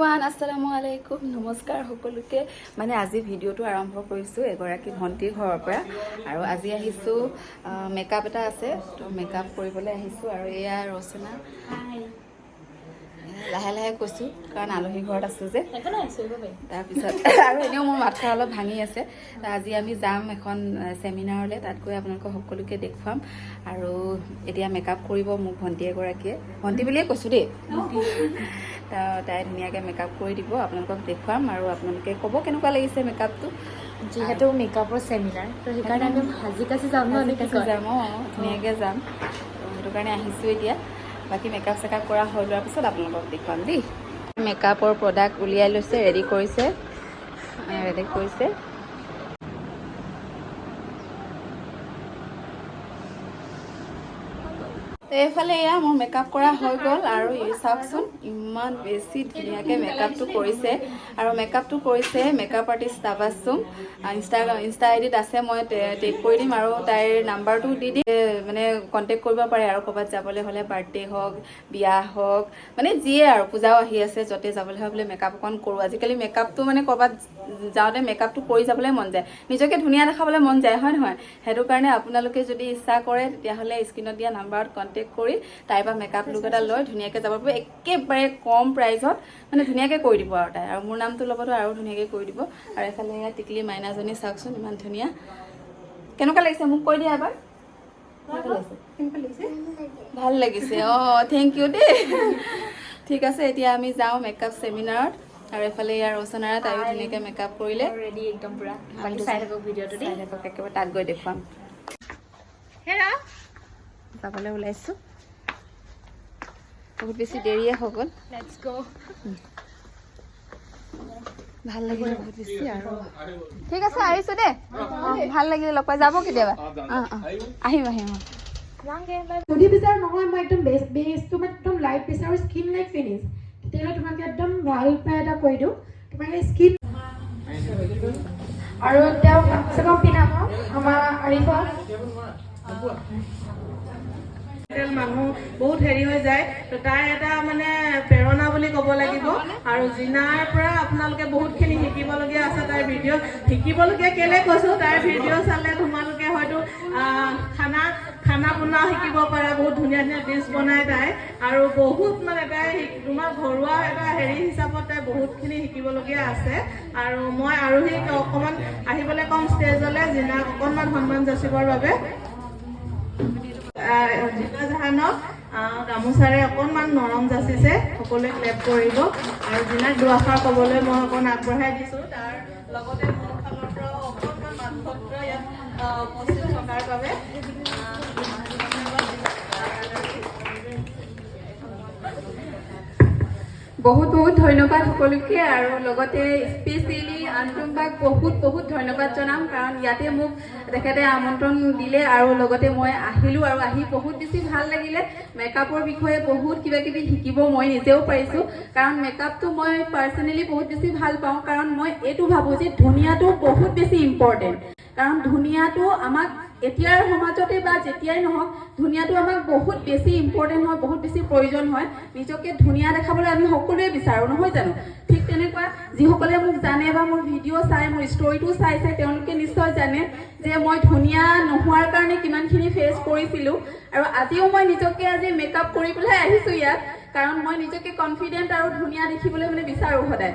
Everyone আসসালামু আলাইকুম নমস্কাৰ সকলোকে। মানে আজি ভিডিঅ'টো আৰম্ভ কৰিছোঁ এগৰাকী ভণ্টিৰ ঘৰৰ পৰা। আৰু আজি আহিছোঁ মেকআপ এটা আছে তো মেকআপ কৰিবলৈ আহিছোঁ। আৰু এয়া ৰচনা। লাহে লাহে কৈছোঁ কাৰণ আলহী ঘৰত আছোঁ যে। তাৰপিছত আৰু এনেও মোৰ মাথা অলপ ভাঙি আছে। তো আজি আমি যাম এখন ছেমিনাৰলৈ তাত গৈ আপোনালোকক সকলোকে দেখুৱাম। আৰু এতিয়া মেকআপ কৰিব মোক ভণ্টি এগৰাকীয়ে। ভণ্টি বুলিয়ে কৈছোঁ দেই। তা- তাই ধুনীয়াকৈ মেকআপ কৰি দিব আপোনালোকক দেখুৱাম আৰু আপোনালোকে ক'ব কেনেকুৱা লাগিছে মেকআপটো যিহেতু মেকআপৰ চেমিনাৰ তো সেইকাৰণে আমি সাজি কাচি যাম ন যাম অঁ ধুনীয়াকৈ যাম। তো সেইটো কাৰণে আহিছোঁ এতিয়া। বাকী মেকআপ চেকআপ কৰা হৈ লোৱাৰ পিছত আপোনালোকক দেখুৱাম দেই। মেকআপৰ প্ৰডাক্ট উলিয়াই লৈছে ৰেডি কৰিছে। ৰেডি কৰিছে। তো এইফালে এয়া মোৰ মেকআপ কৰা হৈ গ'ল আৰু চাওকচোন, ইমান বেছি ধুনীয়াকৈ মেকআপটো কৰিছে। আৰু মেকআপটো কৰিছে makeup artist Tabassum. Instagram insta I ডিত আছে, মই টেগ কৰি দিম আৰু তাইৰ নাম্বাৰটো দি দিম। মানে কণ্টেক্ট কৰিব পাৰে আৰু ক'ৰবাত যাবলৈ হ'লে বাৰ্থডে হওক, বিয়া হওক মানে যিয়ে আৰু পূজাও আহি আছে, য'তে যাবলৈ হয় বোলে মেকআপ অকণ কৰোঁ। আজিকালি মেকআপটো মানে ক'ৰবাত যাওঁতে মেকআপটো কৰি যাবলৈ মন যায়। নিজকে ধুনীয়া দেখাবলৈ মন যায়, হয় নহয়? সেইটো কাৰণে আপোনালোকে যদি ইচ্ছা কৰে, তেতিয়াহ'লে স্ক্ৰীণত দিয়া নাম্বাৰত কণ্টেক্ট কৰি তাইৰ পৰা মেকআপ লুক এটা লৈ ধুনীয়াকৈ যাব পাৰিব। একেবাৰে কম প্ৰাইজত মানে ধুনীয়াকৈ কৰি দিব আৰু তাই। আৰু মোৰ নামটোৰ লগতো আৰু ধুনীয়াকৈ কৰি দিব। আৰু এফালে এয়া টিকলি মাইনাজনী চাওকচোন ইমান ধুনীয়া। কেনেকুৱা লাগিছে? মোক কৈ দিয়া এবাৰ। ভালো লাগিছে। অঁ থেংক ইউ দেই। ঠিক আছে এতিয়া আমি যাওঁ মেকআপ ছেমিনাৰত আৰু এফালে ইয়াৰ ৰচনাৰা তাইও ধুনীয়াকৈ মেকআপ কৰিলে। ৰেডি একদম পুৰা। বাকী চাই থাকক ভিডিঅ'টো দেই। চাই থাকক একেবাৰে তাত গৈ দেখুৱাম। হেৰা? যাবলৈ ওলাইছোঁ। বহুত বেছি দেৰিয়ে হৈ গ'ল। ভাল লাগিলে বহুত বেছি আৰু। ঠিক আছে আহিছোঁ দেই। অঁ, ভাল লাগিলে লগ পাই। যাব কেতিয়াবা। অঁ অঁ আহিম আহিম যদি বিচাৰ নহয় মই একদম বেষ্ট বেষ্টটো মই একদম লাইট বিচাৰোঁ স্কিন লাইক ফিনিছ তেতিয়াহ'লে তোমাকে একদম ভাল পাই এটা কৰি দিওঁ। তোমাকে স্কিন আৰু তেওঁ কমচে কম পিন্ধাব আমাৰ হোটেল মানুহ বহুত হেৰি হৈ যায়। তো তাই এটা মানে প্ৰেৰণা বুলি ক'ব লাগিব। আৰু জিনাৰ পৰা আপোনালোকে বহুতখিনি শিকিবলগীয়া আছে তাইৰ ভিডিঅ' শিকিবলগীয়া কেলে কৈছোঁ তাইৰ ভিডিঅ' চালে তোমালোকে হয়তো খানা খানা বনোৱা শিকিব পাৰা বহুত ধুনীয়া ধুনীয়া ডিছ বনাই তাই। আৰু বহুত মানে তাই তোমাৰ ঘৰুৱা এটা হেৰি হিচাপত তাই বহুতখিনি শিকিবলগীয়া আছে। আৰু মই আৰোহীক অকণমান আহিবলৈ কম ষ্টেজলৈ জিনাক অকণমান সন্মান যাচিবৰ বাবে। জিনা জাহানক গামোচাৰে অকণমান নৰম যাচিছে সকলোৱে ক্লেপ কৰিব। আৰু জিনাক দুআষাৰ ক'বলৈ মই অকণ আগবঢ়াই দিছোঁ। তাৰ লগতে মোৰ ফালৰ পৰাও অকণমান মানপত্ৰ ইয়াত উপস্থিত থকাৰ বাবে বহুত বহুত ধন্যবাদ সকলোকে আৰু লগতে স্পেচিয়েলি আন্তুমবাক বহুত বহুত ধন্যবাদ জনাম, কাৰণ ইয়াতে মোক তেখেতে আমন্ত্ৰণ দিলে আৰু লগতে মই আহিলোঁ আৰু আহি বহুত বেছি ভালো লাগিলে। মেকআপৰ বিষয়ে বহুত কিবা কিবি শিকিব মই নিজেও পাৰিছোঁ, কাৰণ মেকআপটো মই পাৰ্চনেলি বহুত বেছি ভালো পাওঁ, কাৰণ মই এইটো ভাবোঁ যে ধুনীয়াটো বহুত বেছি ইম্পৰ্টেণ্ট কাৰণ ধুনীয়াটো আমাক এতিয়াৰ সমাজতে বা যেতিয়াই নহওক ধুনীয়াটো আমাক বহুত বেছি ইম্পৰ্টেণ্ট হয় বহুত বেছি প্ৰয়োজন হয়। নিজকে ধুনীয়া দেখাবলৈ আমি সকলোৱে বিচাৰোঁ নহয় জানো? ঠিক তেনেকুৱা যিসকলে মোক জানে বা মোৰ ভিডিঅ' চাই মোৰ ষ্টৰিটো চাই চাই তেওঁলোকে নিশ্চয় জানে যে মই ধুনীয়া নোহোৱাৰ কাৰণে কিমানখিনি ফেচ কৰিছিলোঁ। আৰু আজিও মই নিজকে আজি মেকআপ কৰি পেলাই আহিছোঁ ইয়াত কাৰণ মই নিজকে কনফিডেণ্ট আৰু ধুনীয়া দেখিবলৈ মানে বিচাৰোঁ সদায়।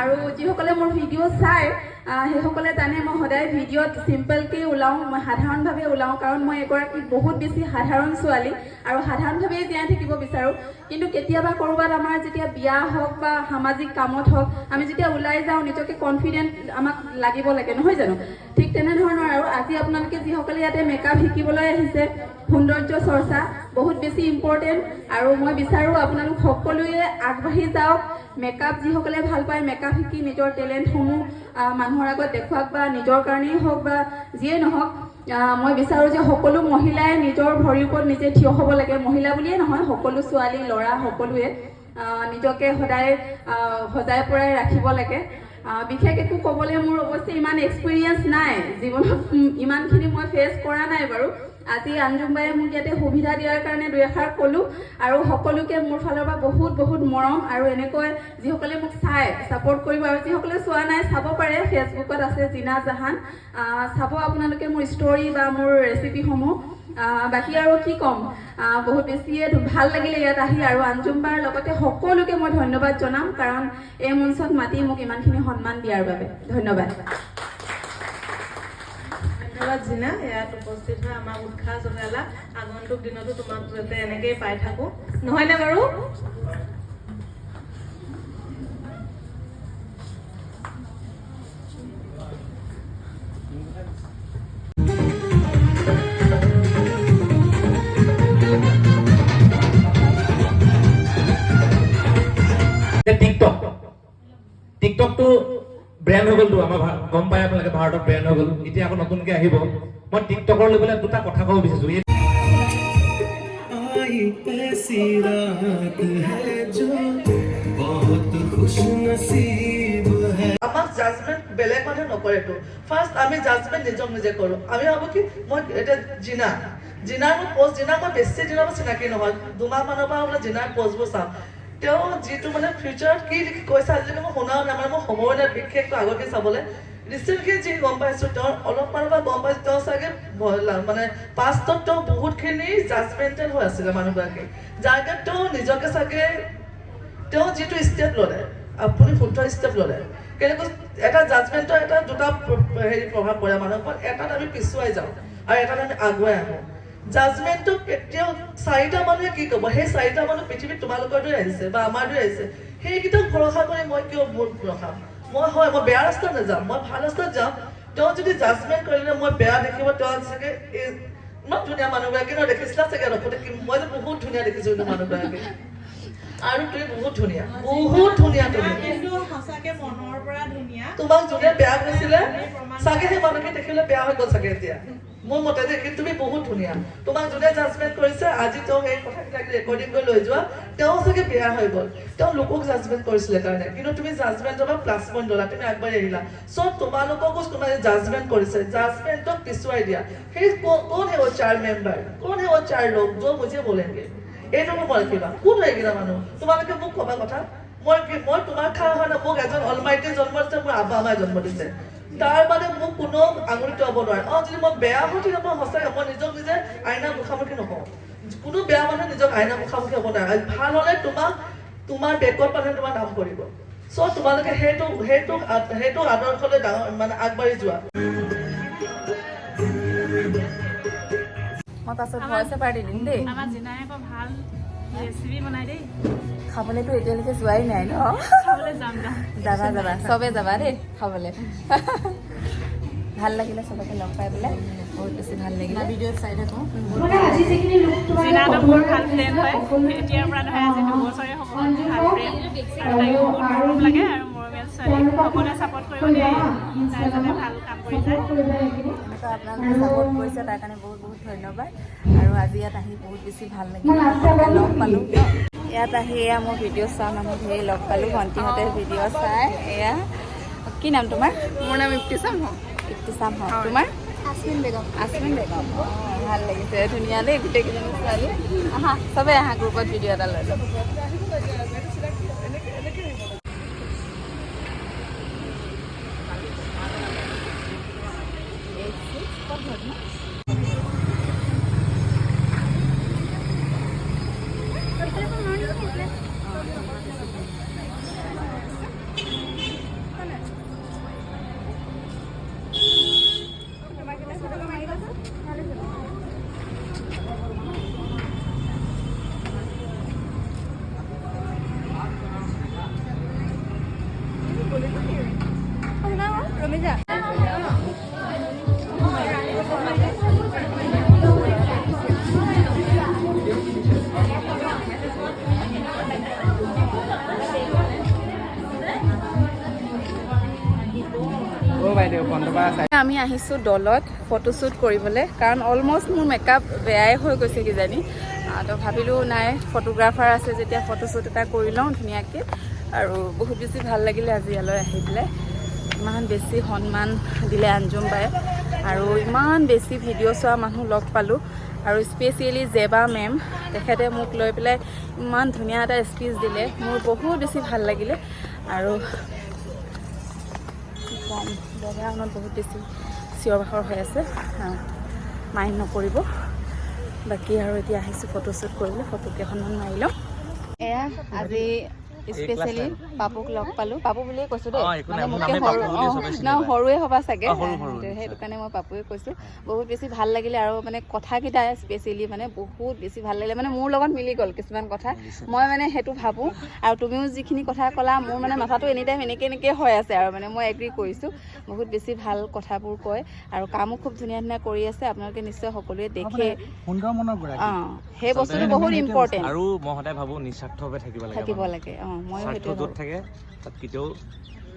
আৰু যিসকলে মোৰ ভিডিঅ' আহ, সেইসকলে জানে মই সদায় ভিডিঅ'ত চিম্পলকৈ ওলাওঁ মই সাধাৰণভাৱে ওলাওঁ কাৰণ মই এগৰাকী বহুত বেছি সাধাৰণ ছোৱালী আৰু সাধাৰণভাৱেই জীয়াই থাকিব বিচাৰোঁ। কিন্তু কেতিয়াবা ক'ৰবাত আমাৰ যেতিয়া বিয়া হওক বা সামাজিক কামত হওক আমি যেতিয়া ওলাই যাওঁ নিজকে কনফিডেণ্ট আমাক লাগিব লাগে নহয় জানো? ঠিক তেনেধৰণৰ আৰু আজি আপোনালোকে যিসকলে ইয়াতে মেকআপ শিকিবলৈ আহিছে সৌন্দৰ্য চৰ্চা বহুত বেছি ইম্পৰ্টেণ্ট আৰু মই বিচাৰোঁ আপোনালোক সকলোৱে আগবাঢ়ি যাওক। মেকআপ যিসকলে ভাল পায় মেকআপ শিকি নিজৰ টেলেণ্টসমূহ মানুহৰ আগত দেখুৱাওক বা নিজৰ কাৰণেই হওক বা যিয়েই নহওক মই বিচাৰোঁ যে সকলো মহিলাই নিজৰ ভৰিৰ ওপৰত নিজে থিয় হ'ব লাগে। মহিলা বুলিয়ে নহয় সকলো ছোৱালী ল'ৰা সকলোৱে নিজকে সদায় সজাই পৰাই ৰাখিব লাগে। বিশেষ একো ক'বলৈ মোৰ অৱশ্যে ইমান এক্সপিৰিয়েঞ্চ নাই। জীৱনত ইমানখিনি মই ফেচ কৰা নাই বাৰু। আজি আঞ্জুমবাই মোক ইয়াতে সুবিধা দিয়াৰ কাৰণে দুই এষাৰ ক'লোঁ আৰু সকলোকে মোৰ ফালৰ পৰা বহুত বহুত মৰম আৰু এনেকৈ যিসকলে মোক চাই ছাপোৰ্ট কৰিব আৰু যিসকলে চোৱা নাই চাব পাৰে। ফেচবুকত আছে জিনা জাহান। চাব আপোনালোকে মোৰ ষ্টৰি বা মোৰ ৰেচিপিসমূহ বাকী আৰু কি ক'ম? বহুত বেছিয়ে ভাল লাগিলে ইয়াত আহি আৰু আঞ্জুমবাৰ লগতে সকলোকে মই ধন্যবাদ জনাম কাৰণ এই মঞ্চত মাতি মোক ইমানখিনি সন্মান দিয়াৰ বাবে। ধন্যবাদ। ধন্যবাদ জিনা ইয়াত উপস্থিত হৈ আমাক উৎসাহ জনালা আগন্তুক দিনতো তোমাক যাতে এনেকেই পাই থাকো। নহয়নে বাৰু? টিকটক টিকটকটো ব্ৰেণ্ড হৈ গ'লতো আমাৰ গম পাই আপোনালোকে ভাৰতত ব্ৰেণ্ড হৈ গ'ল এতিয়া আকৌ নতুনকৈ আহিব। মই টিকটকৰ লৈ দুটা কথা ক'ব বিচাৰিছোঁ। আমাক জাজমেণ্ট বেলেগ মানুহে নকৰেতো ফাৰ্ষ্ট আমি জাজমেণ্ট নিজক নিজে কৰোঁ। আমি ভাবো কি মই এতিয়া জিনা। জিনাৰ মোৰ প'ষ্ট জিনা মই বেছি দিনৰ চিনাকি নহয়। দুমাহমানৰ পৰা আপোনাৰ জিনাৰ প'ষ্টবোৰ চাওঁ। তেওঁ যিটো মানে ফিউচাৰত কি কৈছে আজিলৈকে মই শুনাও নাই মানে মই সময় নাই বিশেষকৈ আগতে চাবলৈ। ৰিচেণ্টলি যি গম পাইছোঁ, তেওঁৰ অলপমানৰ পৰা গম পাইছোঁ, তেওঁ চাগে মানে পাষ্টত তেওঁ বহুতখিনি জাজমেণ্টেড হৈ আছিলে মানুহগৰাকী। যাৰ কাৰণে তেওঁ নিজকে চাগে, তেওঁ যিটো ষ্টেপ ল'লে, আপুনি শুদ্ধ ষ্টেপ ল'লে, কেনেকৈ এটা জাজমেণ্টৰ এটা দুটা হেৰি প্ৰভাৱ পৰে মানুহৰ ওপৰত, এটাত আমি পিছুৱাই যাওঁ আৰু এটাত আমি আগুৱাই আহোঁ। জাজমেণ্টটো কেতিয়াও চাৰিটা মানুহে কি ক'ব? সেই চাৰিটা মানুহ পৃথিৱীত তোমালোকৰ দৰে আহিছে বা আমাৰ দৰে আহিছে। সেইকেইটাক ভৰসা কৰি মই কিয় মোৰ ৰখাম মই হয় মই বেয়া ৰাস্তাত নাযাম মই ভাল ৰাস্তাত যাম তেওঁ যদি জাজমেণ্ট কৰিলে মই বেয়া দেখিব তেওঁ চাগে এই ইমান ধুনীয়া মানুহগৰাকী ন দেখিছিলা চাগে ৰখোতে? কি মই যে বহুত ধুনীয়া দেখিছোঁ মানুহগৰাকী। আৰু তুমি বহুত ধুনীয়া বহুত ধুনীয়া তুমি। তোমাক যোনে বেয়া কৈছিলে চাগে সেই মানুহখিনি দেখিলে বেয়া হৈ গ'ল চাগে এতিয়া। মোৰ মতে যে তুমি বহুত ধুনীয়া। তোমাক যোনে জাজমেণ্ট কৰিছে আজি তেওঁ সেই কথাবিলাক ৰেকৰ্ডিং কৰি লৈ যোৱা তেওঁ চাগে বেয়া হৈ গ'ল। তেওঁ লোকক জাজমেণ্ট কৰিছিলে কাৰণে। কিন্তু তুমি জাজমেণ্ট ল'বা প্লাছ পইণ্ট ল'লা তুমি আগবাঢ়ি আহিলা। চ' তোমালোককো তোমাৰ জাজমেণ্ট কৰিছে। জাজমেণ্টক পিছুৱাই দিয়া। সেই কোন হে চাৰ মেম্বাৰ কোন হে চাৰ লোক? য' মুজে বলেংগে। এইটো মোক ৰাখিবা। কোন হয় এইকেইটা মানুহ? তোমালোকে মোক ক'বা কথা। মই মই তোমাৰ খা না মোক এজন অলমাইটি জন্ম দিছে মোৰ আব্বা আমাই জন্ম দিছে তাৰ মানে মোক কোনো আঙুলি টুৱাব নোৱাৰে। অঁ যদি মই বেয়া হওঁ তেতিয়া মই সঁচাকৈ মই নিজক নিজে আইনা মুখামুখি নকওঁ কোনো বেয়া মানুহে নিজক আইনা মুখামুখি হ'ব নোৱাৰে। ভাল হ'লে তোমাক তোমাৰ বেকত মানুহে তোমাৰ নাম কৰিব। চ' তোমালোকে সেইটো সেইটো সেইটো আদৰ্শলৈ ডাঙৰ মানে আগবাঢ়ি যোৱা। মই পাছত এবাৰ দি দিম দেই। আমাৰ জিনাই আকৌ ভাল ৰেচিপি বনাই দেই। খাবলৈতো এতিয়ালৈকে যোৱাই নাই ন? যাবা যাবা। চবে যাবা দেই খাবলৈ। ভাল লাগিলে চবকে লগ পাই পেলাই। বহুত বেছি ভাল লাগিলে। ভিডিঅ'ত চাই থাকোঁ। আজি যিখিনি লোক তোমালোকে জিনাটো সকলোৰে মোৰ ভাল ফ্ৰেণ্ড হয়। সকলোৰে এতিয়াৰ পৰা নহয় আজি দুবছৰে হ'ব। ভাল ফ্ৰেণ্ড আৰু তাইক বহুত আৰু মৰম লাগে আৰু সকলোৱে ছাপৰ্ট কৰিব দেই ভাল কাম আপোনালোকে ছাপোৰ্ট কৰিছে তাৰ কাৰণে বহুত বহুত ধন্যবাদ। আৰু আজি ইয়াত আহি বহুত বেছি ভাল লাগিলে। লগ পালোঁ। ইয়াত আহি এয়া মই ভিডিঅ' চাওঁ মানুহ ধেৰ লগ পালোঁ। ভণ্টিহঁতে ভিডিঅ' চাই এয়া। কি নাম তোমাৰ? মোৰ নাম ইফতিচাম হয় ইফতিচাম হক। তোমাৰ? আছমিন বেগম। আছমিন বেগম। অঁ, ভাল লাগিছে। ধুনীয়া দেই গোটেইকেইজনী ছোৱালী। আহা চবেই আহা গ্ৰুপত ভিডিঅ' এটা লৈ লওক görmez. আমি আহিছোঁ দলত ফটোশ্বুট কৰিবলৈ। কাৰণ অলমষ্ট মোৰ মেকআপ বেয়াই হৈ গৈছে কিজানি। তো ভাবিলোঁ নাই ফটোগ্ৰাফাৰ আছে যেতিয়া ফটোশ্বুট এটা কৰি লওঁ ধুনীয়াকৈ। আৰু বহুত বেছি ভাল লাগিলে আজি ইয়ালৈ আহি পেলাই। ইমান বেছি সন্মান দিলে আঞ্জুম বায়ে। আৰু ইমান বেছি ভিডিঅ' চোৱা মানুহ লগ পালোঁ। আৰু স্পেচিয়েলি জেবা মেম তেখেতে মোক লৈ পেলাই ইমান ধুনীয়া এটা স্পীচ দিলে। মোৰ বহুত বেছি ভাল লাগিলে। আৰু ক'ম বেকগ্ৰাউণ্ডত বহুত বেছি চিঞৰ বাখৰ হৈ আছে। মাইণ্ড নকৰিব। বাকী আৰু এতিয়া আহিছোঁ ফটোশ্বুট কৰিবলৈ ফটো কেইখনমান মাৰি লওঁ এয়া আজি স্পেচিয়েলি পাপুক লগ পালোঁ। পাপু বুলিয়ে কৈছোঁ দেই। মানে মোতকৈ সৰু অঁ ন সৰুৱে হ'বা চাগে। সেইটো কাৰণে মই পাপুৱে কৈছোঁ। বহুত বেছি ভাল লাগিলে আৰু মানে কথাকেইটা স্পেচিয়েলি মানে বহুত বেছি ভাল লাগিলে। মানে মোৰ লগত মিলি গ'ল কিছুমান কথা। মই মানে সেইটো ভাবোঁ। আৰু তুমিও যিখিনি কথা ক'লা মোৰ মানে মাথাটো এনি টাইম এনেকৈ এনেকৈ হৈ আছে আৰু মানে মই এগ্ৰী কৰিছোঁ। বহুত বেছি ভাল কথাবোৰ কয়। আৰু কামো খুব ধুনীয়া ধুনীয়া কৰি আছে। আপোনালোকে নিশ্চয় সকলোৱে দেখে। অঁ সেই বস্তুটো বহুত ইম্পৰ্টেণ্ট আৰু মই সদায় ভাবোঁ নিস্বাৰ্থভাৱে থাকিব লাগে থাকিব। লাগে। অঁ ময়ো য'ত ভাবোঁ। থাকে তাত কেতিয়াও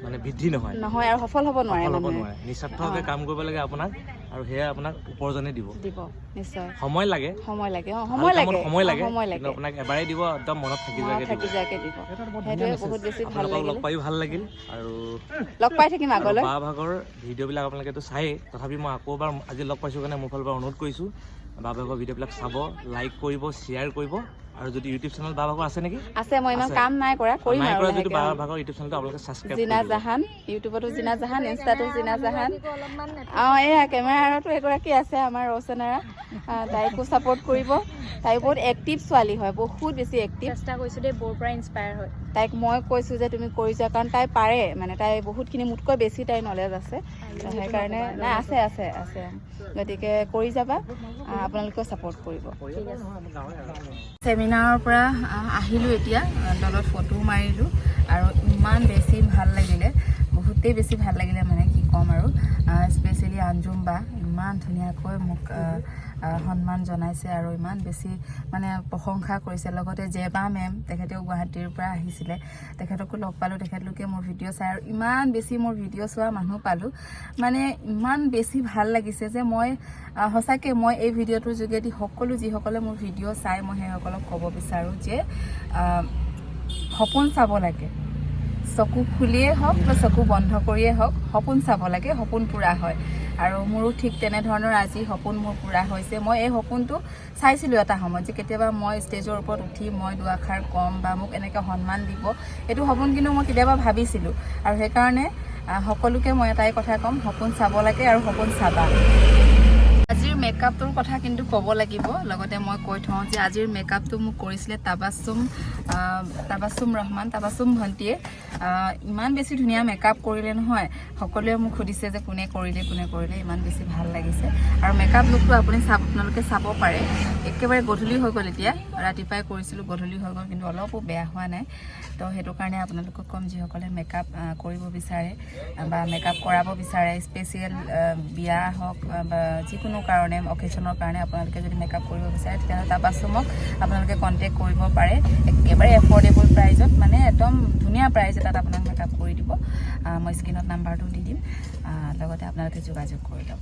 মানে বৃদ্ধি নহয়। নহয় আৰু সফল হ'ব নোৱাৰে হ'ব নিস্বাৰ্থভাৱে কাম কৰিব লাগে আপোনাক আৰু সেয়া আপোনাক উপাৰ্জনে দিব। দিব নিশ্চয়। সময় লাগে। সময় লাগে অঁ সময় লাগে। সময় লাগে। সময় লাগে। আপোনাক এবাৰেই দিব একদম মনত থাকি যোৱাকৈ থাকি দিব। যোৱাকৈ দিব সেইটোৱে বহুত বেছি ভাল আপোনালোকক লাগিল। লগ পায়ো ভাল লাগিল আৰু লগ পাই থাকিম আগলৈ। বা ভাগৰ ভিডিঅ'বিলাক আপোনালোকেতো চায়েই। তথাপি মই আকৌ এবাৰ আজি লগ পাইছোঁ কাৰণে মোৰ ফালৰ পৰা অনুৰোধ কৰিছোঁ বা ভাগৰ ভিডিঅ'বিলাক চাব লাইক কৰিব শ্বেয়াৰ কৰিব। আৰু যদি ইউটিউব চেনেল বা ভাগৰ আছে নেকি? আছে মই ইমান। কাম নাই কৰা কৰিম আৰু কৰা যদি বা অঁ। ভাগৰ ইউটিউব চেনেলটো আপোনালোকে ছাবস্ক্ৰাইব জিনা জাহান ইউটিউবতো জিনা জাহান ইনষ্টাতো জিনা জাহান। অঁ এয়া কেমেৰাতো এগৰাকী আছে আমাৰ ৰচনাৰা। তাইকো ছাপৰ্ট কৰিব। তাই বহুত এক্টিভ ছোৱালী হয় বহুত বেছি এক্টিভ চেষ্টা কৰিছোঁ দেই ব'ৰ পৰা ইনস্পায়াৰ হয় তাইক মই কৈছোঁ যে তুমি কৰি যোৱা কাৰণ তাই পাৰে। মানে তাই বহুতখিনি মোতকৈ বেছি তাইৰ নলেজ আছে। সেইকাৰণে নাই আছে আছে আছে। গতিকে কৰি যাবা। আপোনালোকেও ছাপৰ্ট কৰিব। ছেমিনাৰৰ পৰা আহ, আহিলোঁ এতিয়া। দলত ফটো মাৰিলোঁ আৰু ইমান বেছি ভাল লাগিলে। বহুতেই বেছি ভাল লাগিলে মানে কি ক'ম আৰু। স্পেচিয়েলি আঞ্জুম বা ইমান ধুনীয়াকৈ মোক সন্মান জনাইছে আৰু ইমান বেছি মানে প্ৰশংসা কৰিছে। লগতে জেবা মেম তেখেতেও গুৱাহাটীৰ পৰা আহিছিলে। তেখেতকো লগ পালোঁ তেখেতলোকে মোৰ ভিডিঅ' চাই আৰু ইমান বেছি মোৰ ভিডিঅ' চোৱা মানুহ পালোঁ। মানে ইমান বেছি ভাল লাগিছে যে মই সঁচাকৈ মই এই ভিডিঅ'টোৰ যোগেদি সকলো যিসকলে মোৰ ভিডিঅ' চাই মই সেইসকলক ক'ব বিচাৰোঁ যে সপোন চাব লাগে। চকু খুলিয়েই হওক বা চকু বন্ধ কৰিয়েই হওক সপোন চাব লাগে সপোন পূৰা হয়। আৰু মোৰো ঠিক তেনেধৰণৰ আজি সপোন মোৰ পূৰা হৈছে। মই এই সপোনটো চাইছিলোঁ এটা সময়ত যে কেতিয়াবা মই ষ্টেজৰ ওপৰত উঠি মই দুআষাৰ ক'ম বা মোক এনেকৈ সন্মান দিব এইটো সপোন কিন্তু মই কেতিয়াবা ভাবিছিলোঁ। আৰু সেইকাৰণে সকলোকে মই এটাই কথা ক'ম সপোন চাব লাগে আৰু সপোন চাবা। আজিৰ মেকআপটোৰ কথা কিন্তু ক'ব লাগিব। লগতে মই কৈ থওঁ যে আজিৰ মেকআপটো মোক কৰিছিলে তাবাচুম তাবাচুম ৰহমান তাবাচুম ভণ্টিয়ে। ইমান বেছি ধুনীয়া মেকআপ কৰিলে নহয়। সকলোৱে মোক সুধিছে যে কোনে কৰিলে কোনে কৰিলে ইমান বেছি ভাল লাগিছে। আৰু মেকআপ লুকটো আপুনি চাব আপোনালোকে চাব পাৰে। একেবাৰে গধূলি হৈ গ'ল এতিয়া। ৰাতিপুৱাই কৰিছিলোঁ গধূলি হৈ গ'ল কিন্তু অলপো বেয়া হোৱা নাই। তো সেইটো কাৰণে আপোনালোকক ক'ম যিসকলে মেকআপ কৰিব বিচাৰে বা মেকআপ কৰাব বিচাৰে স্পেচিয়েল বিয়া হওক বা যিকোনো কাৰণে অকেশ্যনৰ কাৰণে আপোনালোকে যদি মেকআপ কৰিব বিচাৰে, তেতিয়াহ'লে তাপাচুমক আপোনালোকে কণ্টেক্ট কৰিব পাৰে। একেবাৰে এফৰ্ডেবল প্ৰাইজত মানে একদম ধুনীয়া প্ৰাইজ এটাত আপোনাক মেকআপ কৰি দিব। মই স্ক্ৰীণত নাম্বাৰটো দি দিম। আপনাদের লগতে আপোনালোকে যোগাযোগ কৰি ল'ব।